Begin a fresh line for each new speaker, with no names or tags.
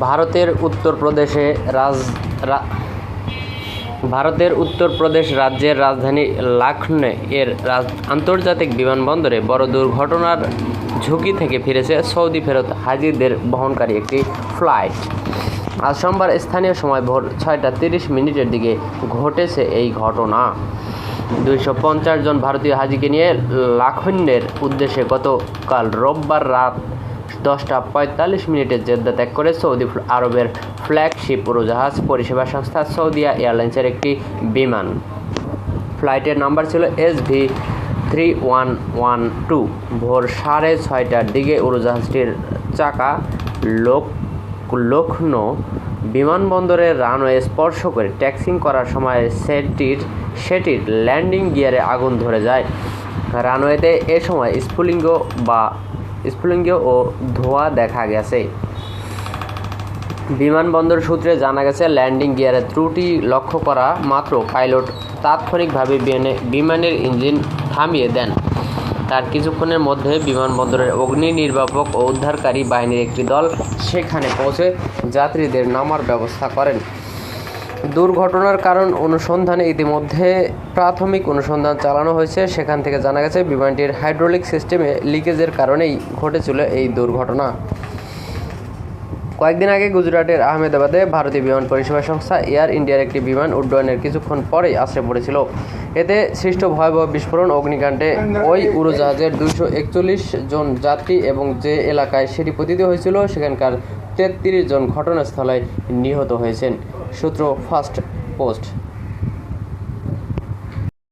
ভারতের উত্তরপ্রদেশে রাজ ভারতের উত্তরপ্রদেশ রাজ্যের রাজধানী লাখনৌ এর রাজ- আন্তর্জাতিক বিমানবন্দরে বড় দুর্ঘটনার ঝুঁকি থেকে ফিরেছে সৌদি ফেরত হাজিদের বহনকারী একটি ফ্লাইট। আজ সোমবার স্থানীয় সময় ভোর ছয়টা তিরিশ মিনিটের দিকে ঘটেছে এই ঘটনা। দুইশো পঞ্চাশ জন ভারতীয় হাজিকে নিয়ে লাখন্যের উদ্দেশ্যে গতকাল রোববার রাত দশটা পঁয়তাল্লিশ মিনিটে জেদ্দা ত্যাগ করে সৌদি আরবের ফ্ল্যাগশিপ উড়োজাহাজ পরিষেবা সংস্থা সৌদিয়া এয়ারলাইন্সের একটি বিমান। ফ্লাইটের নাম্বার ছিল S V three one one two. ভোর সাড়ে ছয়টার দিকে উড়োজাহাজটির চাকা লোক লখনৌ বিমানবন্দরের রানওয়ে স্পর্শ করে ট্যাক্সিং করার সময় সেটির সেটির ল্যান্ডিং গিয়ারে আগুন ধরে যায়। রানওয়েতে এ সময় স্ফুলিঙ্গ বা স্ফুলিঙ্গ ও ধোঁয়া দেখা গেছে। বিমানবন্দর সূত্রে জানা গেছে, ল্যান্ডিং গিয়ারে ত্রুটি লক্ষ্য করা মাত্র পাইলট তাৎক্ষণিকভাবে বিমানে- বিমানের ইঞ্জিন থামিয়ে দেন। তার কিছুক্ষণের মধ্যে বিমানবন্দরের অগ্নি নির্বাপক ও উদ্ধারকারী বাহিনীর একটি দল সেখানে পৌঁছে যাত্রীদের নামার ব্যবস্থা করেন। দুর্ঘটনার কারণ অনুসন্ধানে ইতিমধ্যে প্রাথমিক অনুসন্ধান চালানো হয়েছে। সেখান থেকে জানা গেছে, বিমানটির হাইড্রোলিক সিস্টেমে লিকেজের কারণেই ঘটেছিল এই দুর্ঘটনা। কয়েকদিন আগে গুজরাটের আহমেদাবাদে ভারতীয় বিমান পরিষেবা সংস্থা এয়ার ইন্ডিয়ার একটি বিমান উড্ডয়নের কিছুক্ষণ পরেই আশ্রে পড়েছিল। এতে সৃষ্ট ভয়াবহ বিস্ফোরণ, অগ্নিকাণ্ডে ওই উড়োজাহাজের দুইশো একচল্লিশ জন যাত্রী এবং যে এলাকায় সেটি পতিত হয়েছিল, সেখানকার তেত্রিশ জন ঘটনাস্থলে নিহত হয়েছেন। সূত্র ফার্স্ট পোস্ট।